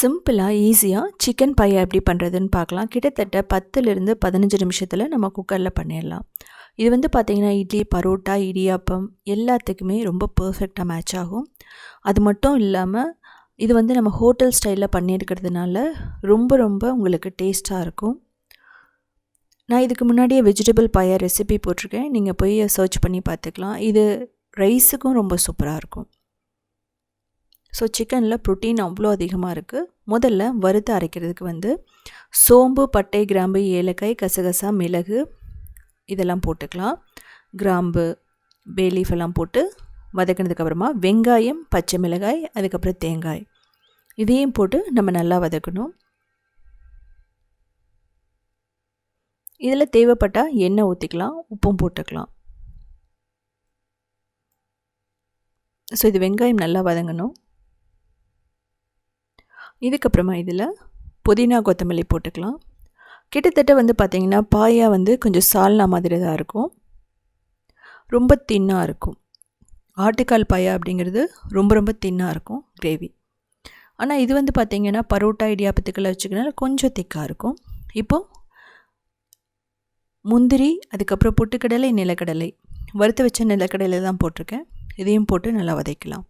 சிம்பிளாக ஈஸியாக சிக்கன் பையை எப்படி பண்ணுறதுன்னு பார்க்கலாம். கிட்டத்தட்ட பத்துலேருந்து பதினஞ்சு நிமிஷத்தில் நம்ம குக்கரில் பண்ணிடலாம். இது வந்து பார்த்திங்கன்னா இட்லி பரோட்டா இடியாப்பம் எல்லாத்துக்குமே ரொம்ப பர்ஃபெக்டாக மேட்ச் ஆகும். அது மட்டும் இல்லாமல் இது வந்து நம்ம ஹோட்டல் ஸ்டைலில் பண்ணியிருக்கிறதுனால ரொம்ப ரொம்ப உங்களுக்கு டேஸ்ட்டாக இருக்கும். நான் இதுக்கு முன்னாடியே வெஜிடபிள் பாயா ரெசிபி போட்டிருக்கேன். நீங்கள் போய் சர்ச் பண்ணி பார்த்துக்கலாம். இது ரைஸுக்கும் ரொம்ப சூப்பராக இருக்கும். ஸோ சிக்கனில் ப்ரோட்டீன் அவ்வளோ அதிகமாக இருக்குது முதல்ல வறுத்து அரைக்கிறதுக்கு வந்து சோம்பு பட்டை கிராம்பு ஏலக்காய் கசகசா மிளகு இதெல்லாம் போட்டுக்கலாம். கிராம்பு பேலீஃப் எல்லாம் போட்டு வதக்கினதுக்கப்புறமா வெங்காயம் பச்சை மிளகாய் அதுக்கப்புறம் தேங்காய் இதையும் போட்டு நம்ம நல்லா வதக்கணும். இதில் தேவைப்பட்டால் எண்ணெய் ஊற்றிக்கலாம் உப்பும் போட்டுக்கலாம். ஸோ இது வெங்காயம் நல்லா வதங்கணும். இதுக்கப்புறமா இதில் புதினா கொத்தமல்லி போட்டுக்கலாம். கிட்டத்தட்ட வந்து பார்த்திங்கன்னா பாயா வந்து கொஞ்சம் சால்னா மாதிரி தான் இருக்கும். ரொம்ப தின்னாக இருக்கும். ஆட்டுக்கால் பாயா அப்படிங்கிறது ரொம்ப ரொம்ப தின்னாக இருக்கும் கிரேவி. ஆனால் இது வந்து பார்த்திங்கன்னா பரோட்டா இடியாப்பத்துக்கெல்லாம் வச்சுக்கனால கொஞ்சம் திக்காக இருக்கும். இப்போது முந்திரி அதுக்கப்புறம் பொட்டுக்கடலை நிலக்கடலை. வறுத்து வச்ச நிலக்கடலை தான் போட்டிருக்கேன். இதையும் போட்டு நல்லா வதக்கலாம்.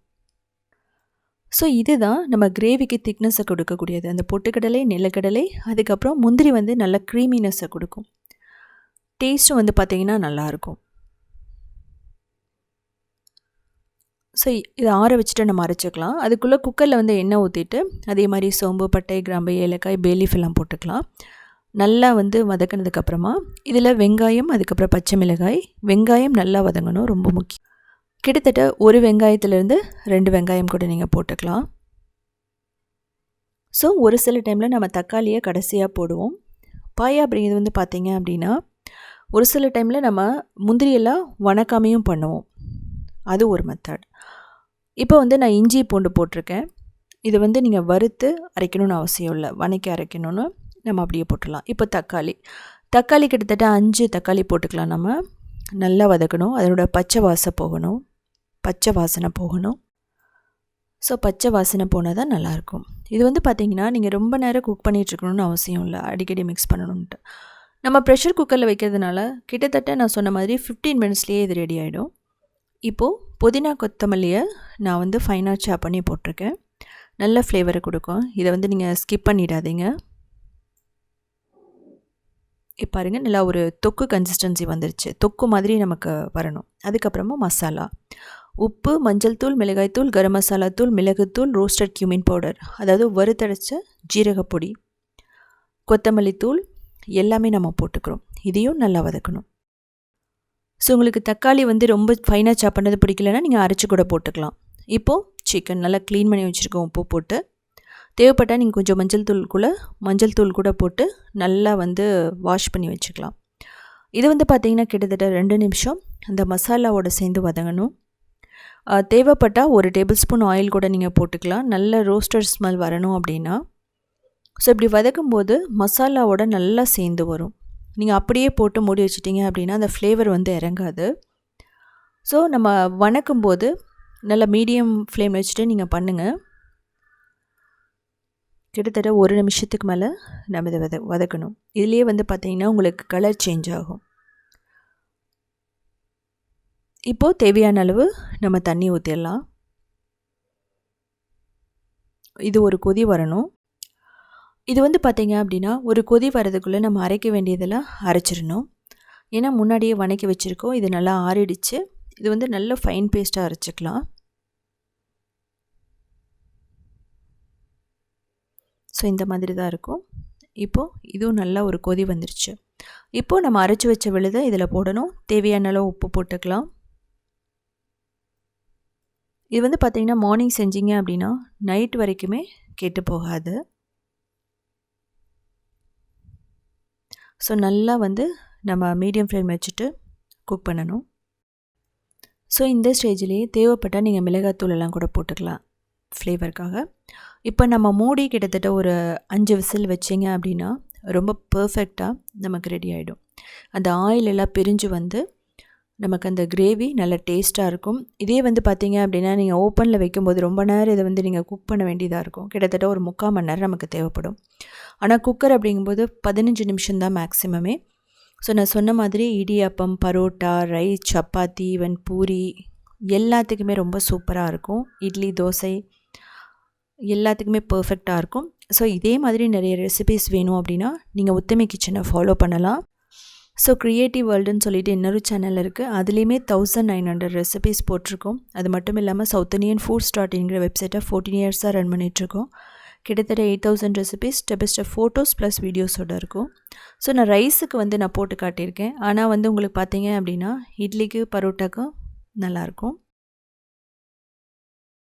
ஸோ இதுதான் நம்ம கிரேவிக்கு திக்னஸை கொடுக்கக்கூடியது. அந்த பொட்டுக்கடலை நிலக்கடலை அதுக்கப்புறம் முந்திரி வந்து நல்ல க்ரீமினஸை கொடுக்கும். டேஸ்ட்டும் வந்து பார்த்திங்கன்னா நல்லாயிருக்கும். ஸோ இதை ஆற வச்சுட்டு நம்ம அரைச்சிக்கலாம். அதுக்குள்ளே குக்கரில் வந்து எண்ணெய் ஊற்றிட்டு அதே மாதிரி சோம்பு பட்டை கிராம்பு ஏலக்காய் பேலீஃப் எல்லாம் போட்டுக்கலாம். நல்லா வந்து வதக்கினதுக்கப்புறமா இதில் வெங்காயம் அதுக்கப்புறம் பச்சை மிளகாய் வெங்காயம் நல்லா வதங்கணும் ரொம்ப முக்கியம். கிட்டத்தட்ட ஒரு வெங்காயத்துலேருந்து ரெண்டு வெங்காயம் கூட நீங்கள் போட்டுக்கலாம். ஸோ ஒரு சில டைமில் நம்ம தக்காளியை கடைசியாக போடுவோம். பாயா அப்படிங்கிறது வந்து பார்த்திங்க அப்படின்னா ஒரு சில டைமில் நம்ம முந்திரியெல்லாம் வணக்காமையும் பண்ணுவோம். அது ஒரு மெத்தட் இப்போ வந்து நான் இஞ்சி பூண்டு போட்டிருக்கேன். இது வந்து நீங்கள் வறுத்து அரைக்கணும்னு அவசியம் இல்லை. வணக்கி அரைக்கணும்னு நம்ம அப்படியே போட்டுடலாம். இப்போ தக்காளி. தக்காளி கிட்டத்தட்ட அஞ்சு தக்காளி போட்டுக்கலாம் நம்ம. நல்லா வதக்கணும். அதனோட பச்சை வாசம் போகணும். பச்சை வாசனை போகணும். ஸோ பச்சை வாசனை போனால் தான் நல்லாயிருக்கும். இது வந்து பார்த்திங்கன்னா நீங்கள் ரொம்ப நேரம் குக் பண்ணிகிட்ருக்கணும்னு அவசியம் இல்லை. அடிக்கடி மிக்ஸ் பண்ணணுன்ட்டு நம்ம ப்ரெஷர் குக்கரில் வைக்கிறதுனால கிட்டத்தட்ட நான் சொன்ன மாதிரி ஃபிஃப்டீன் மினிட்ஸ்லேயே இது ரெடி ஆகிடும் இப்போது புதினா கொத்தமல்லியை நான் வந்து ஃபைனாக சாப் பண்ணி போட்டிருக்கேன். நல்ல ஃப்ளேவரை கொடுக்கும். இதை வந்து நீங்கள் ஸ்கிப் பண்ணிடாதீங்க. இப்போ பாருங்கள் நல்லா ஒரு தொக்கு கன்சிஸ்டன்சி வந்துருச்சு. தொக்கு மாதிரி நமக்கு வரணும். அதுக்கப்புறமா மசாலா. உப்பு மஞ்சள் தூள் மிளகாய் தூள் கரம் மசாலா தூள் மிளகுத்தூள் ரோஸ்டட் கியூமின் பவுடர் அதாவது வறுத்தடைச்ச ஜீரகப்பொடி கொத்தமல்லி தூள் எல்லாமே நம்ம போட்டுக்கிறோம். இதையும் நல்லா வதக்கணும். ஸோ உங்களுக்கு தக்காளி வந்து ரொம்ப ஃபைனாக சாப் பண்ணது பிடிக்கலன்னா நீங்கள் அரைச்சி கூட போட்டுக்கலாம். இப்போது சிக்கன் நல்லா க்ளீன் பண்ணி வச்சுருக்கோம் உப்பு போட்டு. தேவைப்பட்டால் நீங்கள் கொஞ்சம் மஞ்சள் தூள் கூட மஞ்சள் தூள் கூட போட்டு நல்லா வந்து வாஷ் பண்ணி வச்சுக்கலாம். இது வந்து பார்த்திங்கன்னா கிட்டத்தட்ட ரெண்டு நிமிஷம் அந்த மசாலாவோட சேர்ந்து வதங்கணும். தேவைப்பட்டால் ஒரு டேபிள் ஸ்பூன் ஆயில் கூட நீங்கள் போட்டுக்கலாம். நல்ல ரோஸ்டர் ஸ்மெல் வரணும் அப்படின்னா. ஸோ இப்படி வதக்கும்போது மசாலாவோட நல்லா சேர்ந்து வரும். நீங்கள் அப்படியே போட்டு மூடி வச்சிட்டிங்க அப்படின்னா அந்த ஃப்ளேவர் வந்து இறங்காது. ஸோ நம்ம வணக்கும் போது நல்லா மீடியம் ஃப்ளேம் வச்சுட்டு நீங்கள் பண்ணுங்கள் கிட்டத்தட்ட ஒரு நிமிஷத்துக்கு மேலே நம்ம இதை வத வதக்கணும். இதுலேயே வந்து பார்த்திங்கன்னா உங்களுக்கு கலர் சேஞ்ச் ஆகும். இப்போது தேவையான அளவு நம்ம தண்ணி ஊற்றிடலாம் இது ஒரு கொதி வரணும். இது வந்து பார்த்திங்க அப்படின்னா ஒரு கொதி வரதுக்குள்ளே நம்ம அரைக்க வேண்டியதெல்லாம் அரைச்சிடணும். ஏன்னா முன்னாடியே வணக்கி வச்சுருக்கோம். இது நல்லா ஆறிடுச்சு. இது வந்து நல்ல ஃபைன் பேஸ்ட்டாக அரைச்சிக்கலாம். ஸோ இந்த மாதிரி தான் இருக்கும். இப்போது இதுவும் நல்லா ஒரு கொதி வந்துருச்சு. இப்போது நம்ம அரைச்சி வச்ச விழுதை இதில் போடணும். தேவையான அளவு உப்பு போட்டுக்கலாம். இது வந்து பார்த்திங்கன்னா மார்னிங் செஞ்சீங்க அப்படின்னா நைட் வரைக்குமே கெட்டு போகாது. ஸோ நல்லா வந்து நம்ம மீடியம் ஃப்ளேம் வச்சுட்டு குக் பண்ணணும். ஸோ இந்த ஸ்டேஜ்லேயே தேவைப்பட்டால் நீங்கள் மிளகாத்தூள் எல்லாம் கூட போட்டுக்கலாம் ஃப்ளேவருக்காக இப்போ நம்ம மூடி கிட்டத்தட்ட ஒரு அஞ்சு விசில் வச்சிங்க அப்படின்னா ரொம்ப பர்ஃபெக்டாக நமக்கு ரெடி ஆகிடும் அந்த ஆயில் எல்லாம் பிரிஞ்சு வந்து நமக்கு அந்த கிரேவி நல்ல டேஸ்ட்டாக இருக்கும். இதே வந்து பார்த்தீங்க அப்படின்னா நீங்கள் ஓப்பனில் வைக்கும்போது ரொம்ப நேரம் இதை வந்து நீங்கள் குக் பண்ண வேண்டியதாக இருக்கும். கிட்டத்தட்ட ஒரு முக்கால் மணி நேரம் நமக்கு தேவைப்படும். ஆனால் குக்கர் அப்படிங்கும்போது பதினஞ்சு நிமிஷம் தான் மேக்ஸிமமே ஸோ நான் சொன்ன மாதிரி இடியாப்பம் பரோட்டா ரைஸ் சப்பாத்தி ஈவன் பூரி எல்லாத்துக்குமே ரொம்ப சூப்பராக இருக்கும். இட்லி தோசை எல்லாத்துக்குமே பர்ஃபெக்டாக இருக்கும். ஸோ இதே மாதிரி நிறைய ரெசிபிஸ் வேணும் அப்படின்னா நீங்கள் உத்தமி கிச்சனை ஃபாலோ பண்ணலாம். ஸோ க்ரியேட்டிவ் வேர்ல்டுன்னு சொல்லிட்டு இன்னொரு சேனல் இருக்குது அதுலேயுமே தௌசண்ட் நைன் ஹண்ட்ரட் ரெசிபிஸ் போட்டிருக்கோம். அது மட்டும் இல்லாமல் சவுத் இண்டியன் ஃபுட் ஸ்டார்ட்ங்கிற வெப்சைட்டை ஃபோர்டீன் இயர்ஸாக ரன் பண்ணிகிட்ருக்கோம் கிட்டத்தட்ட eight thousand recipes step by step photos plus வீடியோஸோட இருக்கும். ஸோ நான் ரைஸுக்கு வந்து நான் போட்டு காட்டியிருக்கேன். ஆனால் வந்து உங்களுக்கு பார்த்தீங்க அப்படின்னா இட்லிக்கு பரோட்டாக்கும் நல்லாயிருக்கும்